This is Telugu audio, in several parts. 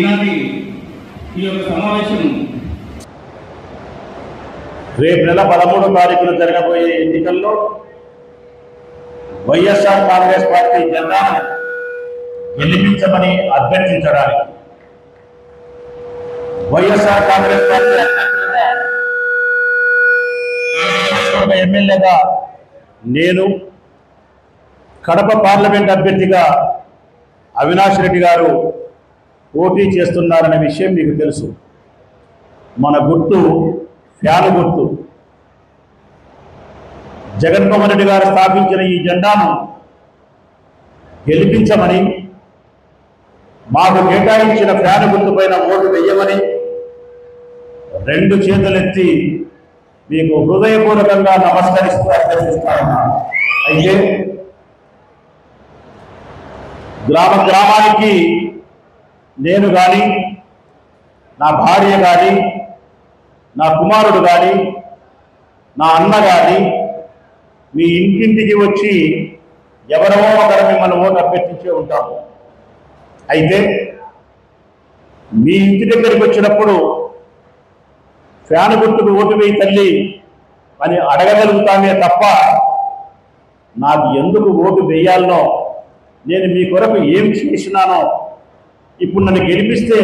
ఈనాటి ఈ యొక్క సమావేశం. రేపు నెల పదమూడో తారీఖున జరగబోయే ఎన్నికల్లో వైఎస్ఆర్ కాంగ్రెస్ పార్టీ జెండా గెలిపించమని అభ్యర్థించడానికి వైఎస్ఆర్ కాంగ్రెస్ పార్టీ ఎమ్మెల్యేగా నేను కడప పార్లమెంట్ అభ్యర్థిగా అవినాష్ రెడ్డి గారు పోటీ చేస్తున్నారనే విషయం మీకు తెలుసు. మన గుర్తు ఫ్యాన్ గుర్తు జగన్మోహన్ రెడ్డి గారు స్థాపించిన ఈ జెండాను గెలిపించమని మాకు కేటాయించిన ఫ్యాన్ గుర్తుపైన ఓటు వెయ్యమని రెండు చేతులెత్తి మీకు హృదయపూర్వకంగా నమస్కరిస్తూ అభ్యర్థిస్తాను అయితే గ్రామ గ్రామానికి నేను కానీ నా భార్య కానీ నా కుమారుడు కానీ నా అన్న కానీ మీ ఇంటింటికి వచ్చి ఎవరో ఒకరు మిమ్మల్ని ఓటు అభ్యర్థించే ఉంటాము. అయితే మీ ఇంటి దగ్గరికి వచ్చినప్పుడు ఫ్యాన్ గుర్తుకు ఓటు వేయి తల్లి అని అడగగలుగుతామే తప్ప నాకు ఎందుకు ఓటు వేయాలనో నేను మీ కొరకు ఏం చేసినానో ఇప్పుడు నన్ను గెలిపిస్తే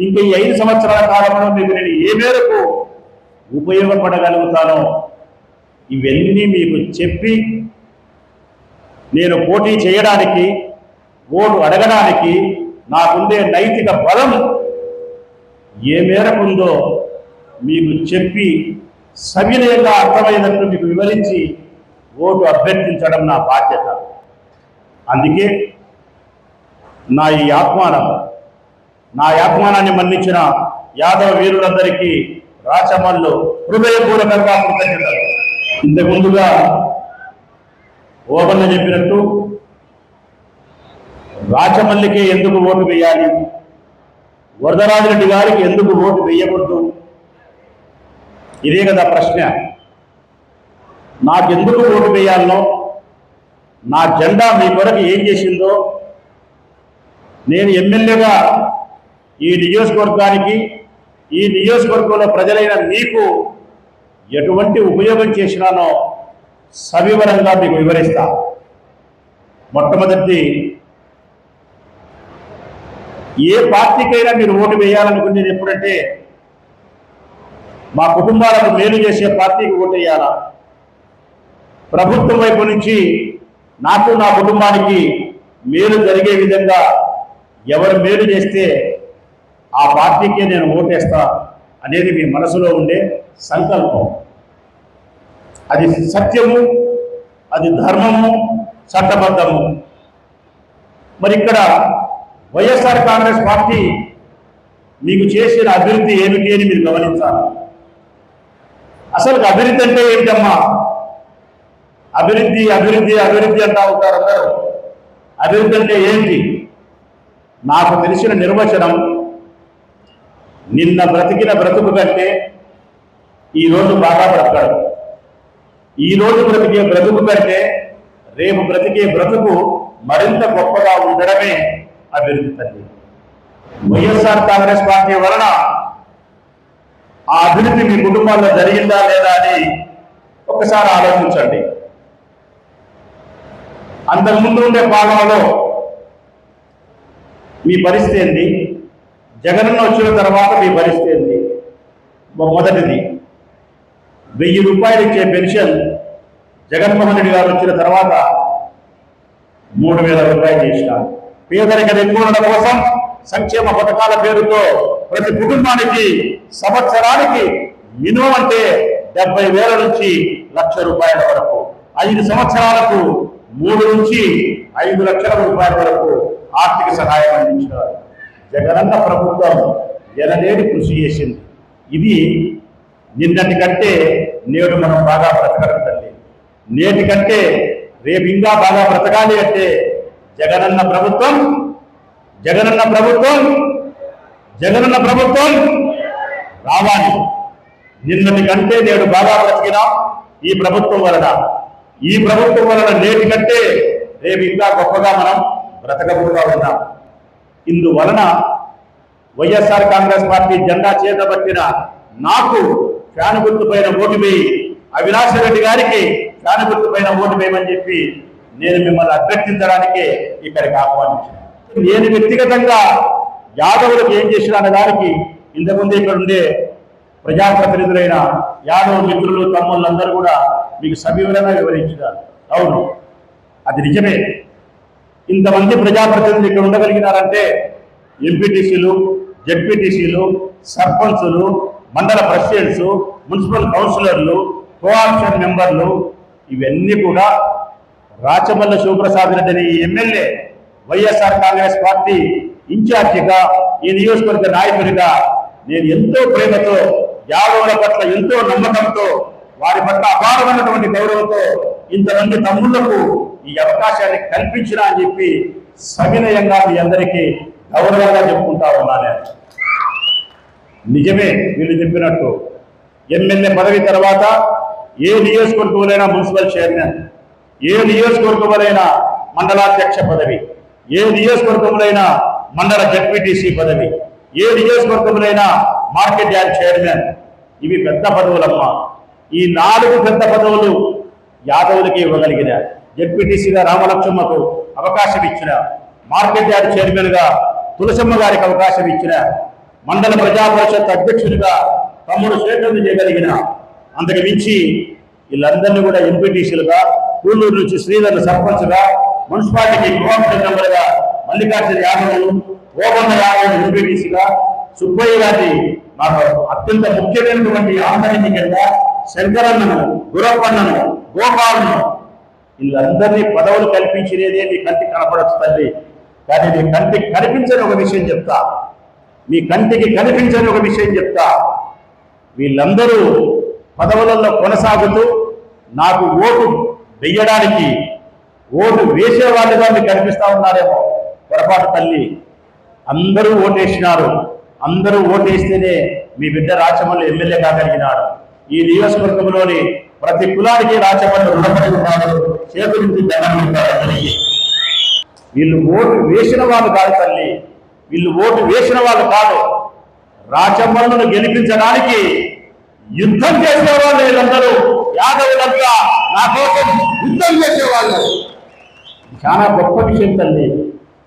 ఇంకా ఈ ఐదు సంవత్సరాల కాలంలో మీకు నేను ఏ మేరకు ఉపయోగపడగలుగుతానో ఇవన్నీ మీకు చెప్పి నేను పోటీ చేయడానికి ఓటు అడగడానికి నాకుండే నైతిక బలం ఏ మేరకు ఉందో మీకు చెప్పి సవినయంగా అర్థమైనట్లు మీకు వివరించి ఓటు అభ్యర్థించడం నా బాధ్యత. అందుకే నా ఈ ఆత్మానం నా ఆత్మానాన్ని మన్నించిన యాదవ వీరులందరికీ రాచమల్లు హృదయపూర్వకంగా కృతజ్ఞతలు. ఇంతకు ముందుగా ఓబన్న చెప్పినట్టు రాచమల్లికే ఎందుకు ఓటు వేయాలి? వరదరాజరెడ్డి గారికి ఎందుకు ఓటు వేయకూడదు? ఇదే కదా ప్రశ్న. నాకెందుకు ఓటు వేయాలనో నా జెండా మీ కొరకు ఏం చేసిందో నేను ఎమ్మెల్యేగా ఈ నియోజకవర్గానికి ఈ నియోజకవర్గంలో ప్రజలైన మీకు ఎటువంటి ఉపయోగం చేసినానో సవివరంగా మీకు వివరిస్తా. మొట్టమొదటి ఏ పార్టీకైనా మీరు ఓటు వేయాలనుకునేది ఎప్పుడంటే మా కుటుంబాలకు మేలు చేసే పార్టీకి ఓటు వేయాలా? ప్రభుత్వం వైపు నుంచి నాకు నా కుటుంబానికి మేలు జరిగే విధంగా ఎవరు మేలు చేస్తే ఆ పార్టీకే నేను ఓటేస్తా అనేది మీ మనసులో ఉండే సంకల్పం. అది సత్యము అది ధర్మము చట్టబద్ధము. మరి ఇక్కడ వైఎస్ఆర్ కాంగ్రెస్ పార్టీ మీకు చేసిన అభివృద్ధి ఏమిటి అని మీరు గమనించాలి. అసలు అభివృద్ధి అంటే ఏంటమ్మా? అభివృద్ధి అభివృద్ధి అభివృద్ధి అంటా ఉంటారు అందరూ. అభివృద్ధి అంటే ఏంటి? నాకు తెలిసిన నిర్వచనం నిన్న బ్రతికిన బ్రతుకు కంటే ఈరోజు బాగా బ్రతకడం ఈ రోజు బ్రతికే బ్రతుకు కంటే రేపు బ్రతికే బ్రతుకు మరింత గొప్పగా ఉండడమే అభివృద్ధి తల్లి. వైఎస్ఆర్ కాంగ్రెస్ పార్టీ వలన ఆ అభివృద్ధి మీ కుటుంబాల్లో జరిగిందా లేదా అని ఒకసారి ఆలోచించండి. అంతకుముందు ఉండే పాలనలో మీ పరిస్థితి ఏంది? జగనన్న వచ్చిన తర్వాత మీ పరిస్థితి ఏంది? మొదటిది వెయ్యి రూపాయలు ఇచ్చే పెన్షన్ జగన్మోహన్ రెడ్డి గారు వచ్చిన తర్వాత మూడు వేల రూపాయలు చేసినారు పేదరిక నిర్మూలన కోసం సంక్షేమ పథకాల పేరుతో ప్రతి కుటుంబానికి సంవత్సరానికి మినిమం అంటే డెబ్బై వేల నుంచి లక్ష రూపాయల వరకు ఐదు సంవత్సరాలకు మూడు నుంచి ఐదు లక్షల రూపాయల వరకు ఆర్థిక సహాయం అందించారు. జగనన్న ప్రభుత్వం ఎనలేని కృషి చేసింది. ఇది నిన్నటి కంటే నేడు మనం బాగా బ్రతకడం తల్లి. నేటి కంటే రేపు ఇంకా బాగా బ్రతకాలి అంటే జగనన్న ప్రభుత్వం జగనన్న ప్రభుత్వం జగనన్న ప్రభుత్వం రావాలి. నిన్నటి కంటే నేడు బాగా బ్రతికినా ఈ ప్రభుత్వం వలన. ఈ ప్రభుత్వం వలన నేటి కంటే రేపు ఇంకా గొప్పగా మనం బ్రతకబోగా ఉన్నాం ఇందువలన వైఎస్ఆర్ కాంగ్రెస్ పార్టీ జెండా చేతబట్టిన నాకు ఫ్యాన్ గుర్తు పైన ఓటు వేయి అవినాష్ రెడ్డి గారికి ఫ్యాన్ గుర్తు పైన ఓటు వేయమని చెప్పి నేను మిమ్మల్ని అభ్యర్థించడానికే ఇక్కడికి ఆహ్వానించాను. నేను వ్యక్తిగతంగా యాదవులకు ఏం చేసిన దానికి ఇంతకుముందు ఇక్కడ ఉండే ప్రజాప్రతినిధులైన యాదవ మిత్రులు తమ్ముళ్ళందరూ కూడా మీకు సవివరంగా వివరించారు. అవును అది నిజమే. ఇంతమంది ప్రజాప్రతినిధులు ఇక్కడ ఉండగలిగినారంటే ఎంపీటీసీలు జడ్పీటీసీలు సర్పంచులు మండల ప్రెసిడెంట్స్ మున్సిపల్ కౌన్సిలర్లు కోఆప్షన్ మెంబర్లు ఇవన్నీ కూడా రాచమల్ల శివప్రసాద్ రెడ్డి అనే ఎమ్మెల్యే వైఎస్ఆర్ కాంగ్రెస్ పార్టీ ఇన్ఛార్జిగా ఈ నియోజకవర్గ నాయకుడిగా నేను ఎంతో ప్రేమతో యాదవుల పట్ల ఎంతో నమ్మకంతో వారి పట్ల అపారమైనటువంటి గౌరవంతో ఇంతమంది తమ్ముళ్ళకు ఈ అవకాశాన్ని కల్పించిన అని చెప్పి సవినయంగా మీ అందరికీ గౌరవంగా చెప్పుకుంటా ఉన్నా నేను నిజమే వీళ్ళు చెప్పినట్టు. ఎమ్మెల్యే పదవి తర్వాత ఏ నియోజకవర్గంలోనైనా మున్సిపల్ చైర్మన్ ఏ నియోజకవర్గంలోనైనా మండలాధ్యక్ష పదవి ఏ నియోజకవర్గంలోనైనా మండల జడ్పీటీసీ పదవి ఏ నియోజకవర్గంలోనైనా మార్కెట్ యార్డ్ చైర్మన్. ఇవి పెద్ద పదవులమ్మా. ఈ నాలుగు పెద్ద పదవులు యాదవులకి ఇవ్వగలిగినారు జడ్పీటీసీగా రామలక్ష్మకు అవకాశం ఇచ్చిన మార్కెట్ యార్డ్ చైర్మన్గా తులసమ్మ గారికి అవకాశం ఇచ్చిన మండల ప్రజాపరిషత్ అధ్యక్షుడిగా తమ్ముడు స్వీకరణ చేయగలిగిన అంతకు మించి వీళ్ళందరినీ కూడా ఎంపీటీసీలుగా కూలూరు నుంచి శ్రీధర్ సర్పంచ్గా మున్సిపాలిటీకి కోఆప్షన్ మెంబర్గా మల్లికార్జున యాదవ్ ఓబన్న యాదవ్ ఎంపీటీసీగా సుబ్బయ్య గారి నాకు అత్యంత ముఖ్యమైనటువంటి ఆంతర్యం కింద శంకరన్నను గురప్పన్నను గోపాలను వీళ్ళందరినీ పదవులు కల్పించినదే మీ కంటికి కనపడచ్చు తల్లి. కానీ మీ కంటికి కనిపించని ఒక విషయం చెప్తా. మీ కంటికి కనిపించని ఒక విషయం చెప్తా. వీళ్ళందరూ పదవులలో కొనసాగుతూ నాకు ఓటు వెయ్యడానికి ఓటు వేసేవాళ్ళుగా మీకు కనిపిస్తా ఉన్నారేమో. పొరపాటు తల్లి. అందరూ ఓటేసినారు. అందరూ ఓటేస్తేనే మీ బిడ్డ రాచమల్లి ఎమ్మెల్యే కాగలిగినాడు ఈ నియోజకవర్గంలోని ప్రతి కులానికి రాచమల్లి రుణపడి ఉన్నాడు చేతులించి దండం పెట్టారు వీళ్ళు ఓటు వేసిన వాళ్ళు కాదు తల్లి. వీళ్ళు ఓటు వేసిన వాళ్ళు కాదు. రాచమ్మలను గెలిపించడానికి యుద్ధం చేసేవాళ్ళు వీళ్ళందరూ. యాదవులంతా నా కోసం యుద్ధం చేసేవాళ్ళు చాలా గొప్ప విషయం తల్లి.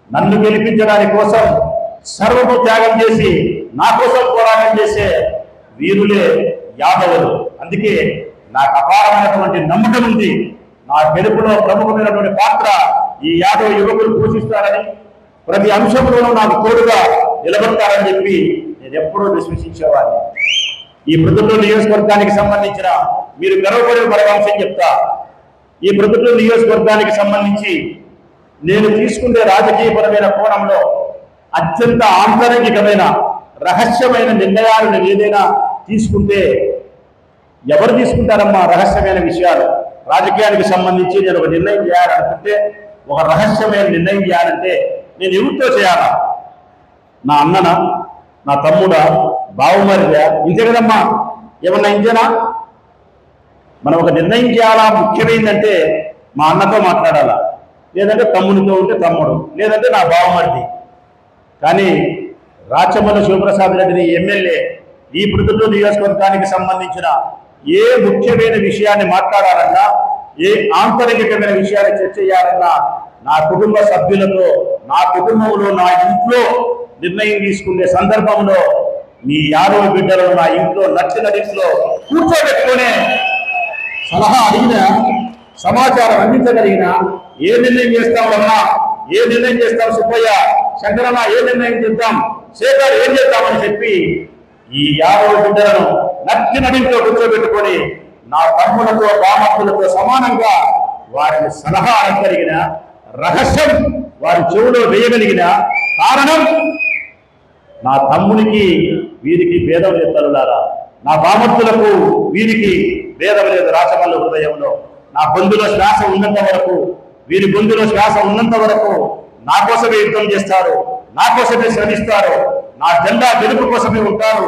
నన్ను గెలిపించడానికి కోసం సర్వము త్యాగం చేసి నా కోసం పోరాటం చేసే వీరులే యాదవులు. అందుకే నాకు అపారమైనటువంటి నమ్మకం ఉంది. నా గెలుపులో ప్రముఖమైనటువంటి పాత్ర ఈ యాదవ యువకులు పోషిస్తారని ప్రతి అంశంలోనూ నాకు తోడుగా నిలబడతారని చెప్పి నేను ఎప్పుడూ విశ్వసించేవాడిని. ఈ ప్రొద్దుటూరు నియోజకవర్గానికి సంబంధించిన మీరు గర్వపడే మరొక అంశం చెప్తా. ఈ ప్రొద్దుటూరు నియోజకవర్గానికి సంబంధించి నేను తీసుకునే రాజకీయపరమైన కోణంలో అత్యంత ఆంతరంగికమైన రహస్యమైన నిర్ణయాలను ఏదైనా తీసుకుంటే ఎవరు తీసుకుంటారమ్మా రహస్యమైన విషయాలు? రాజకీయానికి సంబంధించి నేను ఒక నిర్ణయం చేయాలనుకుంటే ఒక రహస్యమైన నిర్ణయం చేయాలంటే నేను ఎవరితో చేయాలా? నా అన్నన? నా తమ్ముడా? బావుమరిదా? ఇంతే కదమ్మా. ఏమన్నా ఇంతేనా? మనం ఒక నిర్ణయం చేయాలా? ముఖ్యమైందంటే మా అన్నతో మాట్లాడాలా? లేదంటే తమ్మునితో ఉంటే తమ్ముడు లేదంటే నా బావమరిది. కానీ రాచమల్ల శివప్రసాద్ రెడ్డిని ఎమ్మెల్యే ఈ ప్రొద్దుటూరు నియోజకవర్గానికి సంబంధించిన ఏ ముఖ్యమైన విషయాన్ని మాట్లాడాలన్నా ఏ ఆంతరికమైన విషయాన్ని చర్చ చేయాలన్నా నా కుటుంబ సభ్యులతో నా కుటుంబంలో నా ఇంట్లో నిర్ణయం తీసుకునే సందర్భంలో మీ యాదవ బిడ్డలను నా ఇంట్లో నచ్చిన ఇంట్లో కూర్చోబెట్టుకునే సలహా అడిగిన సమాచారం అందించగలిగిన ఏ నిర్ణయం చేస్తామన్నా ఏ నిర్ణయం చేస్తాం సుబ్బయ్య? శంకరన్న ఏ నిర్ణయం చేద్దాం? శేఖర్ ఏం చేద్దామని చెప్పి ఈ యాదవ బిడ్డలను నచ్చి నడింట్లో కూర్చోబెట్టుకొని నా తమ్ములతో బామత్తులతో సమానంగా వారిని సలహా అనగలిగిన రహస్యం వారి చెవులో వేయగలిగిన కారణం నా తమ్మునికి వీరికి భేదం లేదు తల్లులారా. నా బామత్తులకు వీరికి భేదం లేదు రాచమల్ల హృదయంలో. నా బంధులో శ్వాస ఉన్నంత వరకు వీరి బంధులో శ్వాస ఉన్నంత వరకు నా కోసమే యుద్ధం చేస్తారు నా కోసమే శ్రమిస్తారు నా జెండా గెలుపు కోసమే ఉంటారు.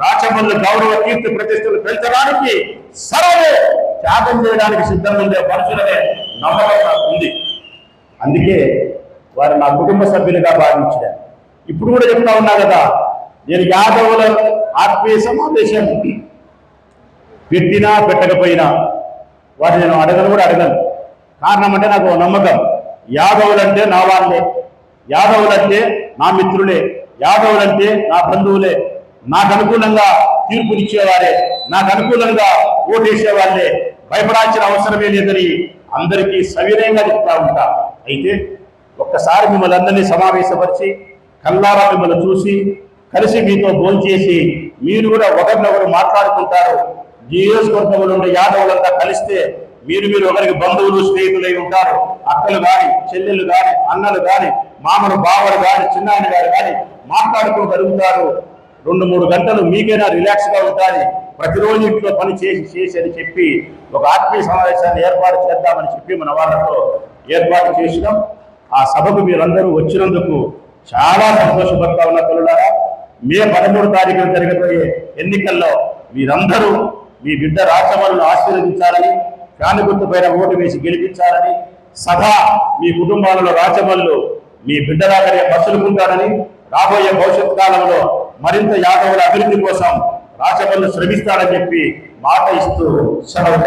రాచమల్లు గౌరవ కీర్తి ప్రతిష్టలు పెంచడానికి సర్వే త్యాగం చేయడానికి సిద్ధంగా ఉండే మనుషులనే నమ్మకం ఉంది అందుకే వారు నా కుటుంబ సభ్యులుగా భావించారు. ఇప్పుడు కూడా చెప్తా ఉన్నా కదా నేను యాదవుల ఆత్మీయ సమావేశం పెట్టినా పెట్టకపోయినా వాటిని నేను అడగను కూడా అడగను. కారణం అంటే నాకు ఓ నమ్మకం. యాదవులంటే నా వాళ్ళే. యాదవులంటే నా మిత్రులే. యాదవులంటే నా బంధువులే. నాకు అనుకూలంగా తీర్పునిచ్చేవారే. నాకు అనుకూలంగా ఓటేసేవాళ్ళే. భయపడాల్సిన అవసరమే లేదని అందరికీ సవినయంగా చెప్తా ఉంటా. అయితే ఒక్కసారి మిమ్మల్ని అందరినీ సమావేశపరిచి కల్లారా మిమ్మల్ని చూసి కలిసి మీతో భోంచేసి మీరు కూడా ఒకరినొకరు మాట్లాడుకుంటారు. నియోజకవర్గంలో ఉండే యాదవులంతా కలిస్తే మీరు మీరు ఒకరికి బంధువులు స్నేహితులై ఉంటారు. అక్కలు గాని చెల్లెళ్ళు గాని అన్నలు గాని మామలు బావలు గాని చిన్నాయన గారు గాని మాట్లాడుకోగలుగుతారు రెండు మూడు గంటలు మీకైనా రిలాక్స్గా ఉంటుంది ప్రతిరోజు ఇంట్లో పని చేసి చేసి అని చెప్పి ఒక ఆత్మీయ సమావేశాన్ని ఏర్పాటు చేద్దామని చెప్పి మన వాళ్ళతో ఏర్పాటు చేసినాం. ఆ సభకు మీరందరూ వచ్చినందుకు చాలా సంతోషపడతా ఉన్న తల్లులారా. మే పదమూడు తారీఖున జరగబోయే ఎన్నికల్లో మీరందరూ మీ బిడ్డ రాచమలను ఆశీర్వదించాలని ఫ్యాన్ గుర్తు పైన ఓటు వేసి గెలిపించాలని సదా మీ కుటుంబాలలో రాచమల్లు మీ బిడ్డలాగానే మసులుకుంటారని రాబోయే భవిష్యత్ కాలంలో మరింత యాదవుల అభివృద్ధి కోసం రాచమల్లు శ్రమిస్తారని చెప్పి మాట ఇస్తూ సెలవు